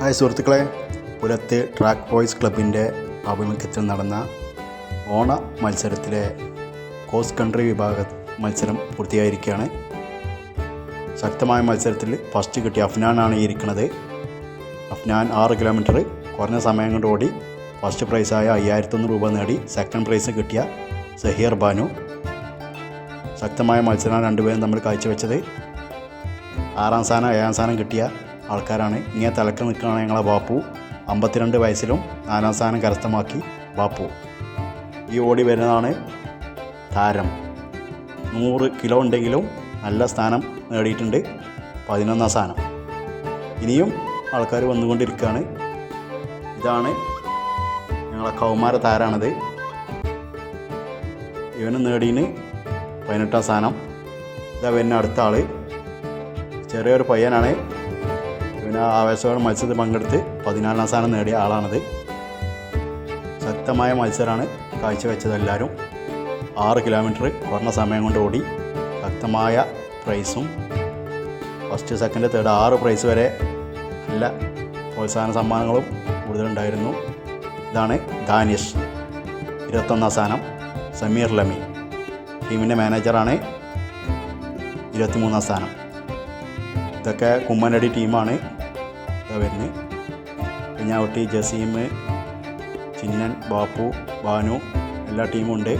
Hi സുഹൃത്തുക്കളെ. Pulath track boys ക്ലബിന്റെ ആഭിമുഖ്യത്തിൽ നടന്ന ഓണ മത്സരത്തിലെ കോസ് കൺട്രി വിഭാഗ മത്സരം പൂർത്തിയായിരിക്കുകയാണ്. ശക്തമായ മത്സരത്തിൽ ഫസ്റ്റ് കിട്ടിയ അഫ്നാനാണ് ഇരിക്കുന്നത്. അഫ്നാൻ ആറ് കിലോമീറ്റർ കുറഞ്ഞ സമയം കൊണ്ട് ഓടി ഫസ്റ്റ് പ്രൈസായ അയ്യായിരത്തൊന്ന് രൂപ നേടി സെക്കൻഡ് പ്രൈസ് കിട്ടിയ സഹിയർ ബാനു. ശക്തമായ മത്സരമാണ് രണ്ടുപേരും തമ്മിൽ കാഴ്ചവെച്ചത്. ആറാം സ്ഥാനം ഏഴാം സ്ഥാനം കിട്ടിയ ആൾക്കാരാണ്. ഇങ്ങനെ തലക്ക് നിൽക്കുകയാണ് ഞങ്ങളെ ബാപ്പു. അമ്പത്തിരണ്ട് വയസ്സിലും നാലാം സ്ഥാനം കരസ്ഥമാക്കി ബാപ്പു. ഈ ഓടി വരുന്നതാണ് താരം. നൂറ് കിലോ ഉണ്ടെങ്കിലും നല്ല സ്ഥാനം നേടിയിട്ടുണ്ട് പതിനൊന്നാം സ്ഥാനം. ഇനിയും ആൾക്കാർ വന്നുകൊണ്ടിരിക്കുകയാണ്. ഇതാണ് ഞങ്ങളെ കൗമാര താരാണിത്. ഇവന് നേടീന് പതിനെട്ടാം സ്ഥാനം. ഇതാ വരുന്ന അടുത്ത ആൾ ചെറിയൊരു പയ്യനാണ്. ഇവന് ആവേശത്തോടെ മത്സരത്തിൽ പങ്കെടുത്ത് പതിനാലാം സ്ഥാനം നേടിയ ആളാണത്. ശക്തമായ മത്സരമാണ് കാഴ്ചവെച്ചത് എല്ലാവരും. ആറ് കിലോമീറ്റർ കുറഞ്ഞ സമയം കൊണ്ട് ഓടി ശക്തമായ പ്രൈസും ഫസ്റ്റ് സെക്കൻഡ് തേർഡ് ആറ് പ്രൈസ് വരെ നല്ല പ്രോത്സാഹന സമ്മാനങ്ങളും കൂടുതലുണ്ടായിരുന്നു. ഇതാണ് ദാനിഷ്. ഇരുപത്തൊന്നാം സ്ഥാനം സമീർ ലമി. ടീമിന്റെ മാനേജറാണ് ഇരുപത്തിമൂന്നാം സ്ഥാനം. ഇതൊക്കെ കുമ്മനടി ടീമാണ് വരുന്നത് കുഞ്ഞാവട്ടി ജസീം ചിന്നൻ ബാപ്പു ബാനു എല്ലാ ടീമും ഉണ്ട്.